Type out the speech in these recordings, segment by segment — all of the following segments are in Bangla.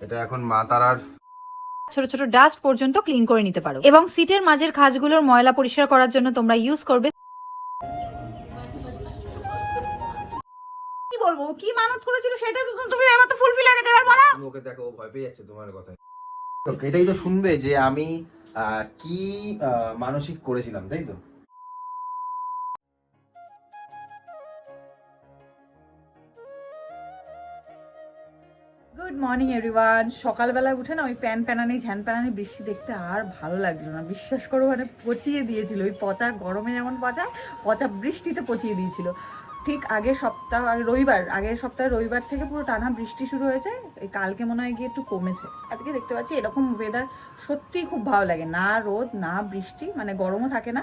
এটা এখন মা তারার ছোট ছোট ডাস্ট পর্যন্ত ক্লিন করে নিতে পারো। এবং সিটের মাঝের খাঁজগুলোর ময়লা পরিষ্কার করার জন্য তোমরা ইউজ করবে কি বলব? কি মানত করেছিল সেটা তো তুমি এবার তো ফুলফিল হয়ে গেছে এবার বলো। ওকে দেখো ও ভয় পেয়ে যাচ্ছে তোমার কথায়। তো এটাই তো শুনবে যে আমি কি আহ, মানসিক করেছিলাম তাই তো? মর্নিং এভরিওয়ান সকালবেলা উঠে না ওই প্যান প্যানানি, ঝ্যান প্যানানি বৃষ্টি দেখতে আর ভালো লাগছিল না। বিশ্বাস করো মানে পচিয়ে দিয়েছিল। ওই পচা, গরমে যেমন পচায় পচা বৃষ্টিতে পচিয়ে দিয়েছিল। ঠিক আগের সপ্তাহ রবিবার, আগের সপ্তাহে রবিবার থেকে পুরো টানা বৃষ্টি শুরু হয়েছে। এই কালকে মনে হয় গিয়ে একটু কমেছে। আজকে দেখতে পাচ্ছি এরকম ওয়েদার সত্যিই খুব ভালো লাগে। না রোদ, না বৃষ্টি মানে গরমও থাকে না।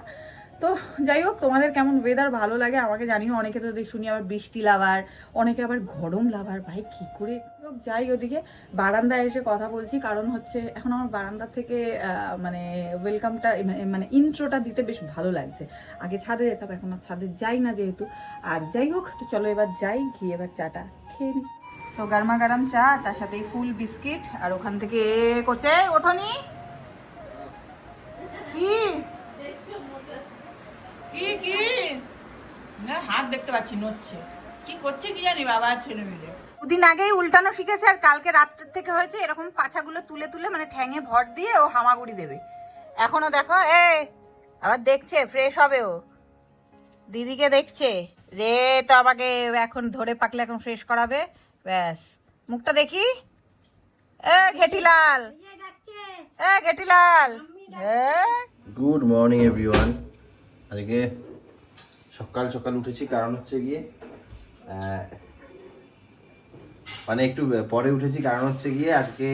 তো যাই হোক তোমাদের কেমন ওয়েদার ভালো লাগে? আমাকে জানিও অনেকে তো শুনি আবার বৃষ্টি লাভার অনেকে আবার গরম লাভার। ভাই কী করে? হোক, যাই ওদিকে। বারান্দায় এসে কথা বলছি কারণ হচ্ছে এখন আমার বারান্দা থেকে মানে ওয়েলকামটা মানে ইন্ট্রোটা দিতে বেশ ভালো লাগছে। আগে ছাদে যেতাম এখন আর ছাদে যাই না যেহেতু। আর যাই হোক তো চলো এবার যাই গিয়ে এবার চাটা খেয়ে নিই সো গরমা গরম চা তার সাথে ফুল বিস্কিট আর ওখান থেকে করছে ওঠনি? কি কি না হাত দেখতে পাচ্ছি নড়ছে। কি করছে কি জানি বাবা আর ছেলে মিলে দুদিন আগেই উল্টানো শিখেছে আর কালকে রাত্রের থেকে হয়েছে এরকম পাছাগুলো তুলে তুলে মানে ঠ্যাঙে ভর দিয়ে ও হামাগুড়ি দেবে। এখনও দেখো এ আবার দেখছে ফ্রেশ হবে ও। দিদিকে দেখছে রে তো আমাকে এখন ধরে পাকলে এখন ফ্রেশ করাবে ব্যাস। মুখটা দেখি। এ ঘেটিলাল। এ ঘেটিলাল। হ্যাঁ গুড মর্নিং এভরিওয়ান আজকে সকাল সকাল উঠেছি কারণ হচ্ছে গিয়ে মানে একটু পরে উঠেছি কারণ হচ্ছে গিয়ে আজকে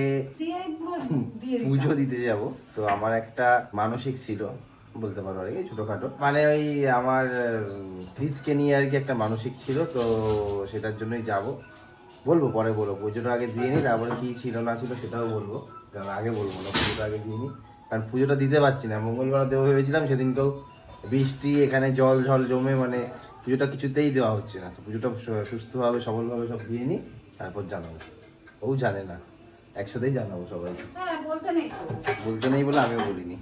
পুজো দিতে যাব। তো আমার একটা মানসিক ছিল বলতে পারো আর কি ছোটখাটো। মানে ওই আমার হৃদকে নিয়ে আর কি একটা মানসিক ছিল তো সেটার জন্যই যাব। বলব পরে বলব পুজোটা আগে দিয়ে নিই তারপরে কি ছিল না ছিল সেটাও বলব। কারণ আগে বলব না পুজোটা আগে দিয়ে নিই। কারণ পুজোটা দিতে পারছি না মঙ্গলবার দেবো ভেবেছিলাম সেদিনকেও বৃষ্টি এখানে জল ঝল জমে মানে পুজোটা কিছুতেই দেওয়া হচ্ছে না। তো পুজোটা সুস্থভাবে সবলভাবে সব দিয়ে নিই তারপর জানাব। ও জানে না একসাথেই জানাব সবাইকে বলতে নেই বলে আমিও বলিনি।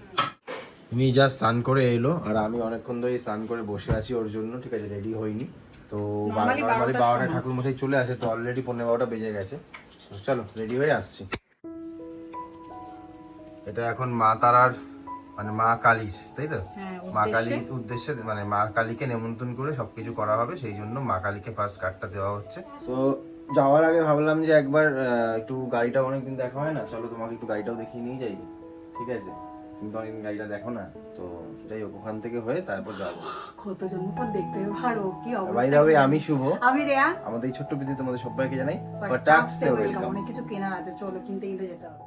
তুমি জাস্ট স্নান করে এলো আর আমি অনেকক্ষণ ধরে স্নান করে বসে আছি ওর জন্য ঠিক আছে রেডি হইনি তো 12টার বারোটা। ঠাকুর মশাই চলে আসে তো অলরেডি পনেরো বারোটা বেজে গেছে। চলো রেডি হয়ে আসছি। এটা এখন মা তারার মানে মা কালীর তাই তো? হ্যাঁ, মা কালীর উদ্দেশ্যে মানে মা কালীকে নেমন্তন্ন করে সবকিছু করা হবে সেই জন্য মা কালীকে ফার্স্ট কার্ডটা দেওয়া হচ্ছে। তো যাওয়ার আগে ভাবলাম যে একবার একটু গাড়িটা অনেকদিন দেখা হয় না চলো তোমাকে একটু গাড়িটাও দেখিয়ে নিয়ে যাই। ঠিক আছে? তুমি তো অনেকদিন গাড়িটা দেখো না তো যাই হোক ওখান থেকে হয়ে তারপর যাব। পর দেখতে পারো কি বাই দা ওয়ে আমি শুভ। আমি রেয়া। আমাদের এই ছোট্ট বিদ্যুৎ তোমাদের সবাইকে জানাই। ফটাকসে ওয়েলকাম অনেক কিছু কেনার আছে চলো কিনতে কিনতে যেতে হবে।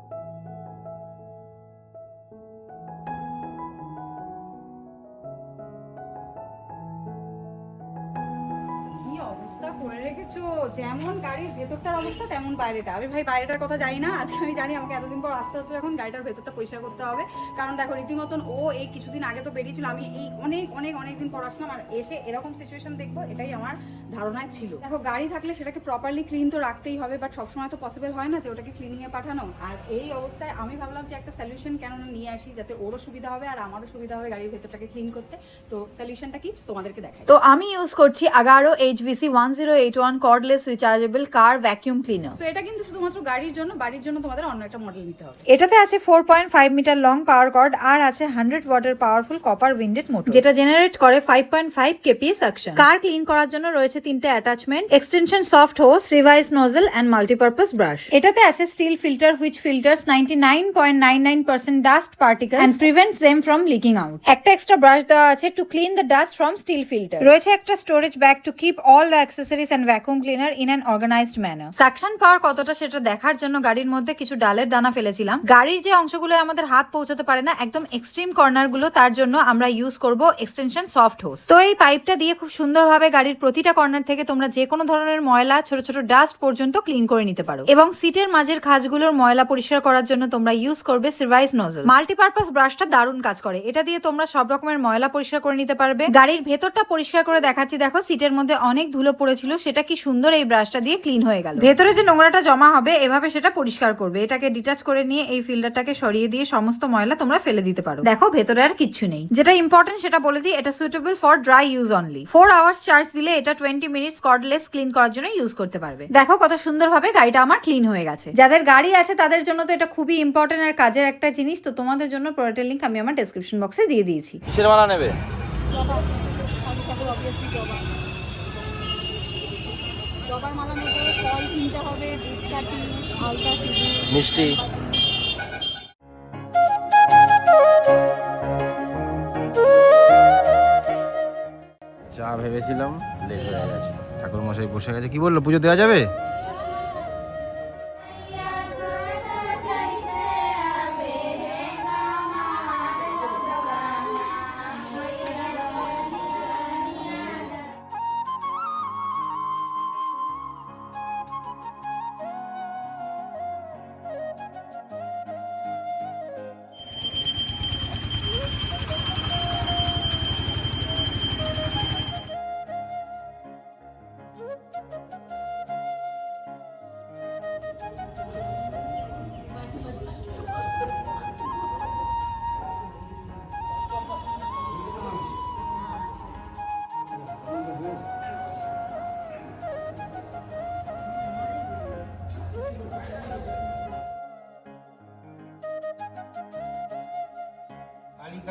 করে রেখেছো? যেমন গাড়ির ভেতরটার অবস্থা, তেমন বাইরেটা। আমি ভাই বাইরেটার কথা জানি না, আজকে আমি জানি আমাকে এতদিন পর আসতে হচ্ছে এখন গাড়িটার ভেতরটা পরিষ্কার করতে হবে। কারণ দেখো, রীতিমতন ও এই কিছুদিন আগে তো বেরিয়েছিল, আমি এই অনেক অনেক অনেক দিন পর আসলাম আর এসে এরকম সিচুয়েশন দেখব, এটাই আমার ধারণায় ছিল। দেখো গাড়ি থাকলে সেটাকে প্রপারলি ক্লিন তো রাখতেই হবে বাট সবসময় তো পসিবল হয় না যে ওটাকে ক্লিনিংয়ে পাঠানো। আর এই অবস্থায় আমি ভাবলাম যে একটা সলিউশন কেন নিয়ে আসি যাতে ওরও সুবিধা হবে আর আমারও সুবিধা হবে গাড়ির ভেতরটাকে ক্লিন করতে। তো সলিউশনটা কি? তোমাদেরকে দেখাই। তো আমি ইউজ করছি Agaro HVC one zero eight one cordless rechargeable car vacuum cleaner তো এটা কিন্তু শুধুমাত্র গাড়ির জন্য বাড়ির জন্য তোমাদের অন্য একটা মডেল নিতে হবে। এটাতে আছে four point five metre long power cord আর আছে হান্ড্রেড ওয়াটের পাওয়ারফুল কপার উইন্ডেড মোটর যেটা জেনারেট করে five point five kPa suction car clean করার জন্য রয়েছে তিনটে attachment extension soft hose crevice nozzle and multipurpose brush এটাতে আছে steel filter which filters ninety nine point nine nine percent dust particle and prevents them from leaking out একটা এক্সট্রা ব্রাশ দেওয়া আছে to clean the dust from steel filter রয়েছে একটা storage bag to keep all the accessories and vacuum cleaner in an organised manner suction power কতটা সেটা দেখার জন্য গাড়ির মধ্যে কিছু ডালের দানা ফেলেছিলাম। গাড়ির যে অংশগুলো আমাদের হাত পৌঁছাতে পারে না একদম এক্সট্রিম কর্নারগুলো তার জন্য আমরা ইউজ করব এক্সটেনশন সফট হোস তো এই পাইপটা দিয়ে খুব সুন্দরভাবে গাড়ির প্রতিটা কর্নার থেকে তোমরা যে কোনো ধরনের ময়লা, ছোট ছোট ডাস্ট পর্যন্ত ক্লিন করে নিতে পারো। এবং সিটের মাঝের খাঁজগুলোর ময়লা পরিষ্কার করার জন্য তোমরা ইউজ করবে সিরভাইস নোজেল মাল্টিপারপাস ব্রাশটা দারুণ কাজ করে। এটা দিয়ে তোমরা সব রকমের ময়লা পরিষ্কার করে নিতে পারবে। গাড়ির ভেতরটা পরিষ্কার করে দেখাচ্ছি। দেখো, সিটের মধ্যে অনেক ধুলো পড়েছিল। সেটা কি সুন্দর এই ব্রাশটা দিয়ে ক্লিন হয়ে গেল। ভেতরে যে নোংরাটা জমা হবে, এভাবে সেটা পরিষ্কার করবে। এটাকে ডিটাচ করে নিয়ে এই ফিল্টারটাকে সরিয়ে দিয়ে সমস্ত ময়লা তোমরা ফেলে দিতে পারো। দেখো, ভেতরে আর কিচ্ছু নেই। যেটা ইম্পর্টেন্ট সেটা বলে দিই, এটা suitable for dry use only four hours charge দিলে এটা টোয়েন্টি মিনিটস কর্ডলেস ক্লিন করার জন্য ইউজ করতে পারবে। দেখো কত সুন্দরভাবে গাড়িটা আমার ক্লিন হয়ে গেছে। যাদের গাড়ি আছে তাদের জন্য তো এটা খুবই ইম্পর্টেন্ট আর কাজের একটা জিনিস। তো তোমাদের জন্য প্রোডাক্টের লিঙ্ক আমি আমার ডেসক্রিপশন বক্সে দিয়ে দিয়েছি। কিসের মালা নেবে? জবার যা ভেবেছিলাম লেট হয়ে গেছে। ঠাকুর মশাই বসে গেছে। কি বলল পুজো দেওয়া যাবে?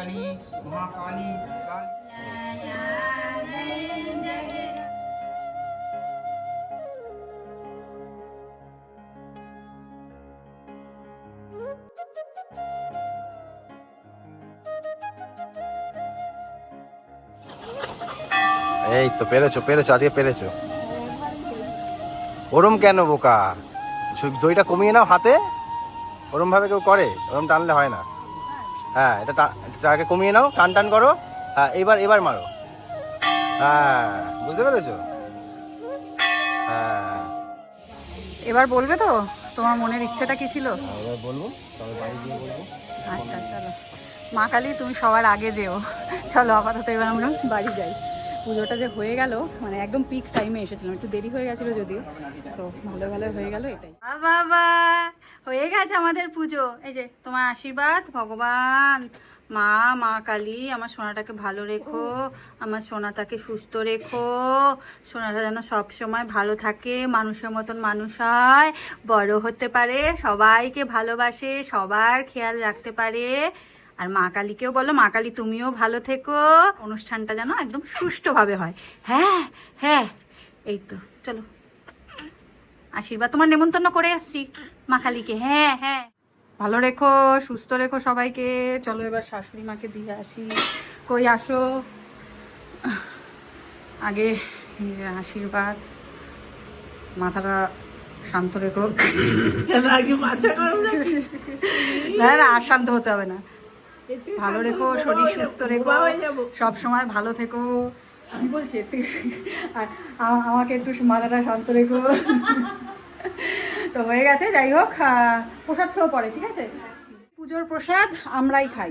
কালী মহাকালী এই তো পেরেছ পেরেছ, আজকে পেরেছ। ওরম কেন বোকা? দইটা কমিয়ে নাও হাতে। ওরম ভাবে কেউ করে, ওরম টানলে হয় না। হ্যাঁ এটা টাকে কমিয়ে নাও টান টান করো। হ্যাঁ এবার এবার মারো। হ্যাঁ বুঝতে পেরেছ? হ্যাঁ। এবার বলবে তো তোমার মনের ইচ্ছেটা কি ছিল? এবার বলব তবে বাড়ি গিয়ে বলব। আচ্ছা চলো। মা কালী তুমি সবার আগে যেও। চলো আপাতত এবার আমরা বাড়ি যাই। পুজোটা যে হয়ে গেল মানে একদম পিক টাইমে এসেছিলাম। একটু দেরি হয়ে গেছিল যদিও তো ভালো ভালো হয়ে গেল এটাই। বাবা হয়ে গেছে আমাদের পুজো। এই যে তোমার আশীর্বাদ, ভগবান, মা মা কালী, আমার সোনাটাকে ভালো রেখো, আমার সোনাটাকে সুস্থ রেখো, সোনাটা যেন সব সময় ভালো থাকে, মানুষের মতন মানুষ হয়, বড় হতে পারে, সবাইকে ভালোবাসে, সবার খেয়াল রাখতে পারে। আর মা কালীকেও বলো মা কালী তুমিও ভালো থেকো। অনুষ্ঠানটা যেন একদম সুষ্ঠুভাবে হয়। হ্যাঁ হ্যাঁ এই তো চলো। আশীর্বাদ তোমার নেমন্তন্ন করে আসছি মা কালীকে। হ্যাঁ হ্যাঁ। ভালো রেখো সুস্থ রেখো সবাইকে। চলো এবার শাশুড়ি মাকে দিয়ে আসি। কই আসো? আগে আশীর্বাদ মাথাটা শান্ত রেখো। আর শান্ত হতে হবে না। ভালো রেখো শরীর সুস্থ রেখো সব সময় ভালো থেকো। কি বলছে? আর আমাকে একটু মাথাটা শান্ত রেখো। তো হয়ে গেছে যাই হোক প্রসাদ খেয়েও পরে ঠিক আছে? পুজোর প্রসাদ আমরাই খাই।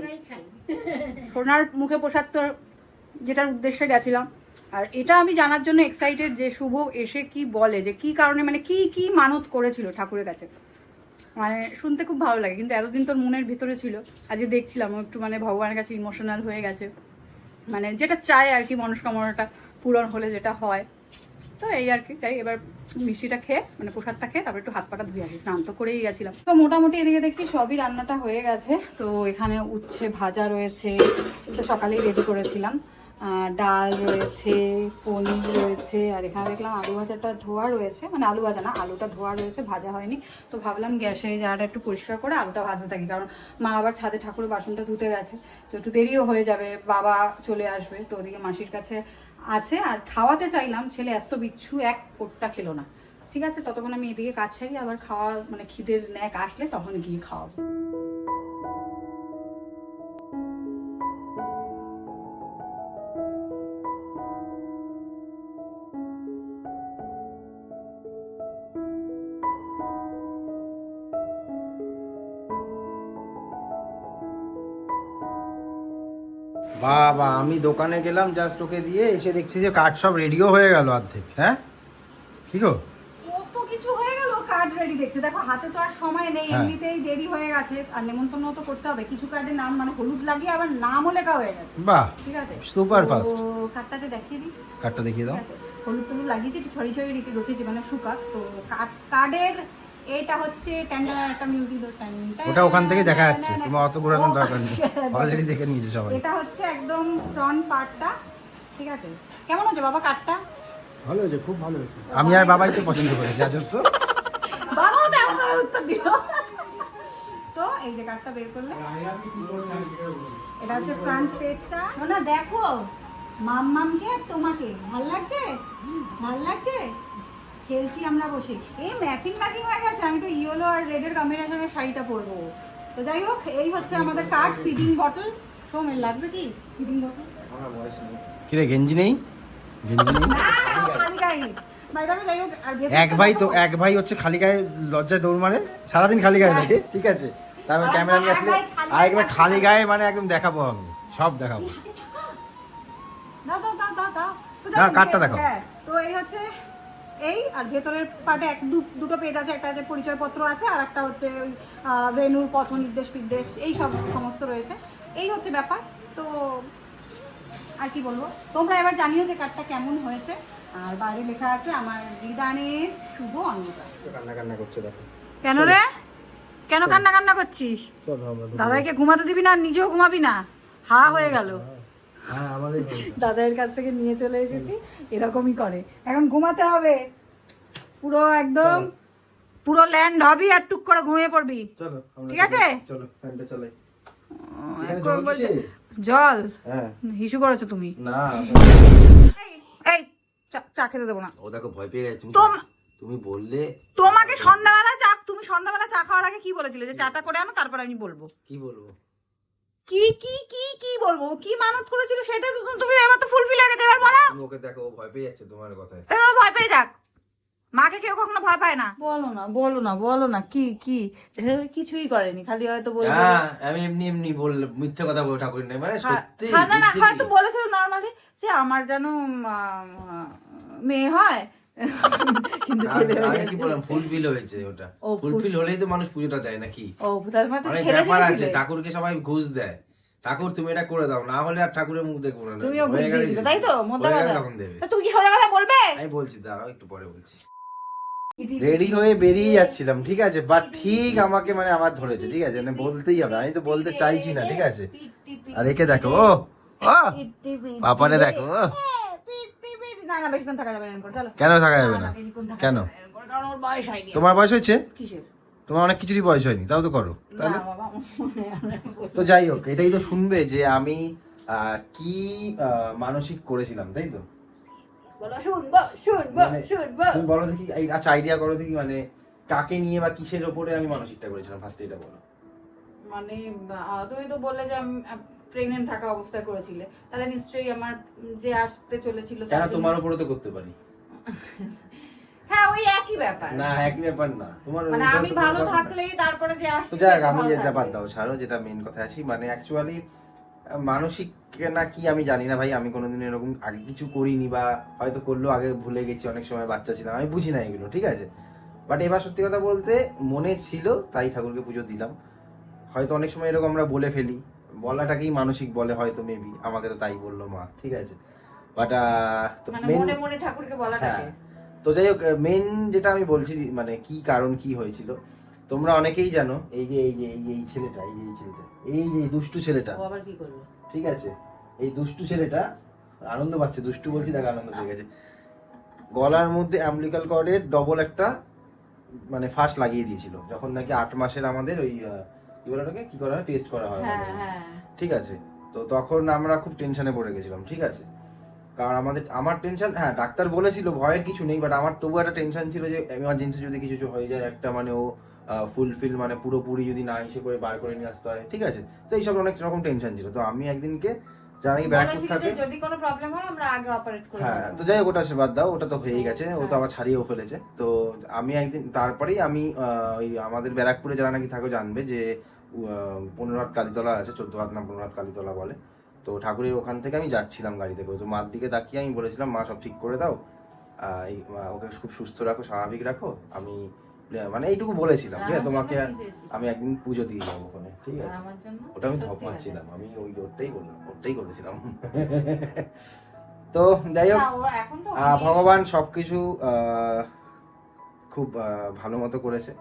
সোনার মুখে প্রসাদ তো যেটার উদ্দেশ্যে গেছিলাম। আর এটা আমি জানার জন্য এক্সাইটেড যে শুভ এসে কি বলে যে কি কারণে মানে কি কি মানত করেছিল ঠাকুরের কাছে। মানে শুনতে খুব ভালো লাগে, কিন্তু এতদিন তোর মনের ভিতরে ছিল, আজকে দেখছিলাম, একটু মানে ভগবানের কাছে ইমোশনাল হয়ে গেছে। মানে যেটা চায় আর কি মনস্কামনাটা পূরণ হলে যেটা হয়। তো এই আর কি, তাই এবার মিষ্টিটা খেয়ে মানে প্রসাদটা খেয়ে তারপর একটু হাত পাটা ধুয়ে আসি, স্নান তো করেই গেছিলাম। তো মোটামুটি এদিকে দেখছি সবই রান্নাটা হয়ে গেছে, তো এখানে উচ্ছে ভাজা রয়েছে তো সকালেই রেডি করেছিলাম। ডাল রয়েছে, পনির রয়েছে, আর এখানে দেখলাম আলু ভাজাটা ধোয়া রয়েছে মানে আলু ভাজা না, আলুটা ধোয়া রয়েছে, ভাজা হয়নি। তো ভাবলাম গ্যাসের এই জায়গাটা একটু পরিষ্কার করে আলুটা ভাজতে থাকি, কারণ মা আবার ছাদে ঠাকুরের বাসনটা ধুতে গেছে। তো একটু দেরিও হয়ে যাবে, বাবা চলে আসবে, তো ওদিকে মাসির কাছে আছে। আর খাওয়াতে চাইলাম, ছেলে এত বিচ্ছু, এক পোটটা খেলো না। ঠিক আছে? ততক্ষণ আমি এদিকে কাজ সারি আবার খাওয়া মানে খিদের ন্যাক আসলে তখন গিয়ে খাওয়াবো। বাবা আমি দোকানে গেলাম জাস্ট ওকে দিয়ে এসে দেখছি যে কাঠ সব রেডিও হয়ে গেল অর্ধেক হ্যাঁ? কি গো? কত কিছু হয়ে গেল কার্ড রেডি দেখছে। দেখো হাতে তো আর সময় নেই হ্যাঁ। এমনিতেই দেরি হয়ে গেছে আর নেমন্তন্ন তো করতে হবে। কিছু কার্ডে নাম মানে হলুদ লাগিয়ে আবার নামও লেখা হয়ে গেছে। বাহ ঠিক আছে? তো fast. কার্ডটাতে দেখিয়ে দিই। কার্ডটা দেখিয়ে দাও। হলুদ টলুদ লাগিয়েছি একটু ছড়ি ছড়ি রেখে রেখেছি মানে শুকা। তো কার্ড কার্ডের এটা হচ্ছে ট্যান্ডার একটা মিউজিক ওটা ওখান থেকে দেখা যাচ্ছে তোমার অত ঘোরানোর দরকার নেই। অলরেডি দেখে নিয়েছে সবাই। এটা হচ্ছে একদম ফ্রন্ট পার্টটা ঠিক আছে? কেমন হচ্ছে বাবা কার্ডটা আমি আর বাবাই তো পছন্দ করেছি আজ তো। বাবাও তো এমন উত্তর দিল। তো এই যে কার্ডটা বের করলে। এটা হচ্ছে ফ্রন্ট পেজটা শোনা দেখো মাম্মামকে আর তোমাকে ভালো লাগছে? ভালো লাগছে? খেলছি আমরা বসে। এই ম্যাচিং ম্যাচিং হয়ে গেছে আমি তো ইয়েলো আর রেডের কম্বিনেশনের শাড়িটা পরবো। তো যাই হোক এই হচ্ছে আমাদের কার্ড ফিডিং বটল সোমের লাগবে কি ফিডিং বটল কিরে গেঞ্জি নেই? গেঞ্জি নেই? এক ভাই তো এক ভাই হচ্ছে খালি গায়ে লজ্জায় দৌড় মারে। সারাদিন খালি গায়ে থাকে। ঠিক আছে। তারপর ক্যামেরা নিয়ে আসলে ভাই খালি আর একবার গায়ে খালি গায়ে মানে একদম দেখাবো আমি। সব দেখাবো। না, কার্ডটা হ্যাঁ, তো এই হচ্ছে এই আর ভেতরের পার্টে এক দু- দুটো পেজ আছে একটা আছে পরিচয়পত্র আছে আর একটা হচ্ছে ওই আহ, ভেন্যুর পথ নির্দেশ বিদ্বেষ এই সব সমস্ত রয়েছে। এই হচ্ছে ব্যাপার। তো আর কি বলব? তোমরা এবার জানিও যে কার্ডটা কেমন হয়েছে। আর বাইরে লেখা আছে আমার বিদানের শুভ কান্না কান্না করছে দেখো। কেন রে? কেন কান্না কান্না করছিস। দাদাকে ঘুমাতে দিবি না আর নিজেও ঘুমাবি না। হা হয়ে গেল। হ্যাঁ। দাদার কাছ থেকে নিয়ে চলে এসেছি এরকমই করে। এখন ঘুমাতে হবে। পুরো একদম পুরো ল্যান্ড হবি আর টুক করে ঘুমিয়ে পড়বি। ঠিক আছে? চলো ফ্যানটা চালাই। জল হ্যাঁ। হিসু করেছ তুমি? না। এই, এই চা- চা খেতে দেবো না। ও দেখো ভয় পেয়ে গেছে তুমি বললে তোমাকে সন্ধ্যাবেলা চা তুমি সন্ধ্যাবেলা চা খাওয়ার আগে কি বলেছিলে? যে চাটা করে আনো তারপর আমি বলব। কি বলব? কি কি কি কি বলব? কি মানত করেছিল সেটা তো তুমি এবার তো ফুলফিল হয়ে গেছে এবার বলো। ওকে দেখো ভয় পেয়ে যাচ্ছে তোমার কথায়। এবার ভয় পেয়ে যাক। মাকে কেউ কখনো ভয় পায় না। বলো না বলো না বলো না কি কি? কিছুই করেনি খালি হয়তো বলবে হ্যাঁ আমি এমনি এমনি বল মিথ্যে কথা বলে ঠাকুর নাই মানে সত্যি হ্যাঁ, না না হয়তো বলেছিল নর্মালি যে আমার যেন আহ, মেয়ে হয় কিন্তু ছেলে আগে- কি বললাম ফুলফিল হয়েছে ওটা। ফুলফিল হলেই তো মানুষ পুজোটা দেয় নাকি? ও তার মানে অনেক ব্যাপার আছে ঠাকুরকে সবাই ঘুষ দেয়। ঠাকুর তুমি এটা করে দাও না হলে আর ঠাকুরের মুখ দেখব না। তুমিও ঘুষ হয়ে দিয়েছিলে, তাই তো? মোদ্দা কথা। তুমি কি সোজা কথা বলবে? আমি বলছি দাঁড়াও একটু পরে বলছি। রেডি হয়ে বেরিয়ে যাচ্ছিলাম ঠিক আছে? বাট ঠিক আমাকে মানে আমার ধরেছে ঠিক আছে? মানে বলতেই হবে আমি তো বলতে চাইছি না ঠিক আছে? আর একে দেখো ও পাপারে দেখো ও। না না বেশিক্ষণ থাকা যাবে না চলো। কেন থাকা যাবে না? কেন? কারণ ওর বয়স হয়নি। তোমার বয়স হয়েছে? কিসের? তোমার অনেক কিছুরই বয়স হয়নি তাও তো করো। তাহলে? তো যাই হোক এটাই তো শুনবে যে আমি কি মানসিক করেছিলাম তাই তো? বলো মানে দেখি এই আচ্ছা আইডিয়া করো দেখি মানে কাকে নিয়ে বা কিসের ওপরে আমি মানসিকটা করেছিলাম ফার্স্ট এটা বলো। মানে তুমি তো বললে যে আমি প্রেগনেন্ট থাকা অবস্থায় করেছিলে তাহলে নিশ্চয়ই আমার যে আসতে চলেছিল তার তোমার ওপরে তো করতে পারি? হ্যাঁ ওই একই ব্যাপার। না একই ব্যাপার না। তোমার মানে আমি ভালো। থাকলেই তারপরে যে আসছে যাক আমি যেটা বাদ দাও ছাড়ো যেটা মেন কথা আসি মানে অ্যাকচুয়ালি মানসিক না কি আমি জানি না ভাই আমি কোনোদিন এরকম আগে কিছু করিনি বা হয়তো করলেও আগে ভুলে গেছি অনেক সময় বাচ্চা ছিলাম আমি বুঝি না এগুলো ঠিক আছে? বাট এবার সত্যি কথা বলতে মনে ছিল তাই ঠাকুরকে পুজো দিলাম। হয়তো অনেক সময় এরকম আমরা বলে ফেলি বলাটাকেই মানসিক বলে হয়তো মেবি আমাকে তো তাই বলল মা ঠিক আছে? বাট তো মানে মনে মনে ঠাকুরকে বলাটাকে। হ্যাঁ। তো যাই হোক মেন যেটা আমি বলছি মানে কি কারণ কি হয়েছিল তোমরা অনেকেই জানো এই যে এই যে এই এই ছেলেটা এই যে এই ছেলেটা এই যে দুষ্টু ছেলেটা আবার কি করল? ঠিক আছে? এই দুষ্টু ছেলেটা আনন্দ পাচ্ছে দুষ্টু বলছি তাকে আনন্দ পেয়ে গেছে। গলার মধ্যে অ্যাম্বলিকাল কর্ডের ডবল একটা মানে ফাঁস লাগিয়ে দিয়েছিল যখন নাকি আট মাসের আমাদের ওই কি বলে ওটাকে কি করা হয়? টেস্ট করা হয় হ্যাঁ। হ্যাঁ। ঠিক আছে। তো তখন আমরা খুব টেনশনে পড়ে গেছিলাম ঠিক আছে? কারণ আমাদের আমার টেনশন হ্যাঁ ডাক্তার বলেছিল ভয়ের কিছু নেই বাট আমার তবু একটা টেনশন ছিল যে এমার্জেন্সি যদি কিছু হয়ে যায় একটা মানে ও ফুলফিল মানে পুরোপুরি যদি না এসে করে বার করে নিয়ে আসতে হয় ঠিক আছে? তো এইসব অনেক রকম টেনশন ছিল। তো আমি একদিনকে জানি ব্যারাকপুর বলেছিল থাকে যদি কোনো প্রবলেম হয় আমরা আগে অপারেট করে হ্যাঁ তো যাই হোক ওটা সে বাদ দাও ওটা তো হয়েই গেছে ও তো হ্যাঁ। আবার ছাড়িয়েও ফেলেছে। তো আমি একদিন তারপরেই আমি ওই আমাদের ব্যারাকপুরে যারা নাকি থাকো জানবে যে পনেরো হাত কালীতলা আছে চোদ্দ হাত না পনেরো হাত কালীতলা বলে। তো ঠাকুরের ওখান থেকে আমি যাচ্ছিলাম গাড়িতে করে তো মার দিকে তাকিয়ে আমি বলেছিলাম মা সব ঠিক করে দাও। ওকে খুব সুস্থ রাখো স্বাভাবিক রাখো। আমি মানে এইটুকু বলেছিলাম ঠিক আছে তোমাকে আমি একদিন পুজো দিয়ে যাব ওখানে ঠিক আছে ওটা আমি ধপ মারছিলাম আমি ওই ওটাই বললাম ওটাই করেছিলাম তো যাই হোক ভগবান সবকিছু খুব ভালো মতো করেছে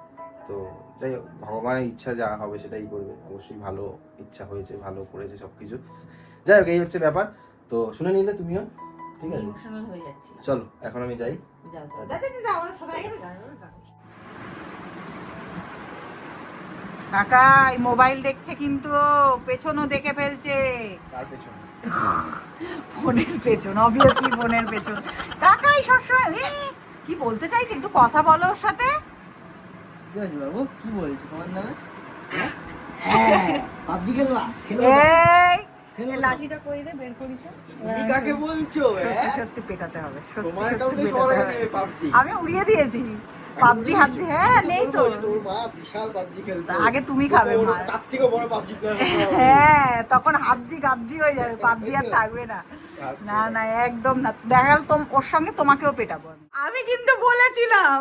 তো যাই হোক ভগবানের ইচ্ছা যা হবে সেটাই করবে অবশ্যই ভালো ইচ্ছা হয়েছে ভালো করেছে সবকিছু যাই হোক এই হচ্ছে ব্যাপার তো শুনে নিলে তুমিও ঠিক আছে হয়ে চলো এখন আমি যাই যাও যাও যা, কাকা মোবাইল দেখছে কিন্তু পেছনও দেখে ফেলছে। ফোনের পেছন অবভিয়াসলি ফোনের পেছন। কাকাই সবসময় কি বলতে চাইছে? একটু কথা বলো ওর সাথে। বাবু? কি বলছো? তোমার নামে। পাবজি খেলবা? এই এই লাঠিটা কই রে? বের করি তো। কাকে বলছো সত্যি? পেটাতে হবে সত্যি তোমার সত্যি কাউকে পেটাতে সবাই হবে। নেবে পাবজি আমি উড়িয়ে দিয়েছি। পাবজি হাবজি হ্যাঁ নেই তো। আগে তুমি খাবে হ্যাঁ তখন হাবজি গাবজি হয়ে যাবে পাবজি আর থাকবে না। না না একদম না। দেখা গেল ওর সঙ্গে তোমাকেও পেটাবো আমি। কিন্তু বলেছিলাম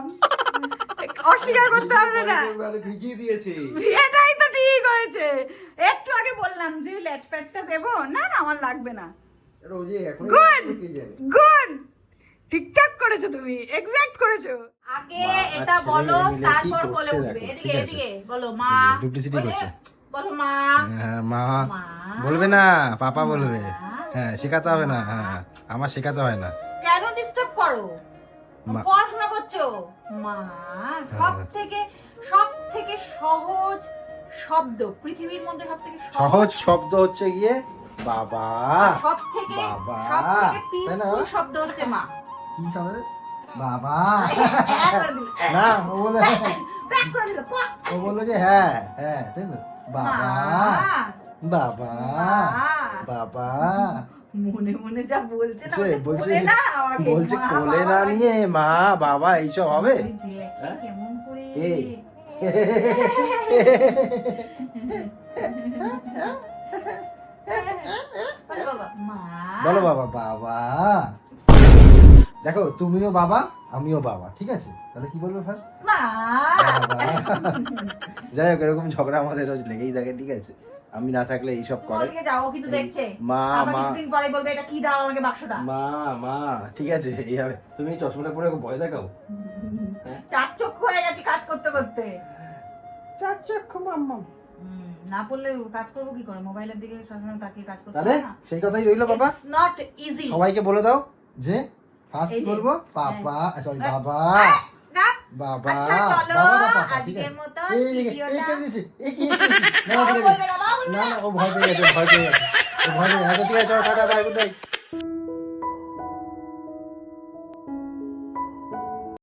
অস্বীকার করতে পারবে না। ভিজিয়ে দিয়েছে। এটাই তো ঠিক হয়েছে। একটু আগে বললাম যে লেট প্যাডটা দেবো। না না আমার লাগবে না। এখন গুড। ঠিকঠাক করেছ তুমি এক্সাক্ট করেছ। আগে এটা বলো তারপর বলে উঠবে। এদিকে এদিকে বলো মা। বলে- করছে। বলো মা। হ্যাঁ মা মা। বলবে না পাপা বলবে। হ্যাঁ শেখাতে হবে না হ্যাঁ আমার শেখাতে হয় না। কেন ডিস্টার্ব করো? মা- পড়াশোনা করছ? মা সব থেকে সব থেকে সহজ শব্দ পৃথিবীর মধ্যে সব থেকে সহজ শব্দ হচ্ছে গিয়ে বাবা। সব থেকে বাবা। সব থেকে শব্দ হচ্ছে মা। শব্দ বাবা। হ্যাঁ। না ও বলে ও বলল যে হ্যাঁ হ্যাঁ তাই তো। বাবা। বাবা। বাবা। মনে মনে যা বলছে না বলছে বলছে কোলে না নিয়ে মা বাবা এইসব হবে? হ্যাঁ? কেমন করে। এই। বলো বাবা বাবা। দেখো তুমিও বাবা আমিও বাবা ঠিক আছে? তাহলে কি বলবে ফার্স্ট যাই হোক এরকম ঝগড়া আমাদের রোজ লেগেই থাকে ঠিক আছে? আমি না থাকলে এইসব করে। কিন্তু দেখছে। মা মা। পরে বলবে এটা কি? দাও আমাকে বাক্সটা। মা মা ঠিক আছে এইভাবে তুমি চশমাটা পরে ভয় দেখাও? চার চক্ষু হয়ে গেছে কাজ করতে করতে। চার চক্ষু মাম্মা। না পড়লে কাজ করব কি করে? মোবাইলের দিকে সবসময় তাকিয়ে কাজ করতে তাহলে সেই কথাই রইল বাবা। নট ইজি সবাইকে বলে দাও যে ফার্স্ট বলব পাপা সরি হ্যাঁ। বাবা বাবা আচ্ছা, বাবা আজকের মতো ভিডিওটা-? না, ও ভয় পেয়ে গেছে, ভয় পেয়ে গেছে। ভয় পেয়ে গেছে। আচ্ছা, ঠিক আছে, টাটা, বাই গুড night.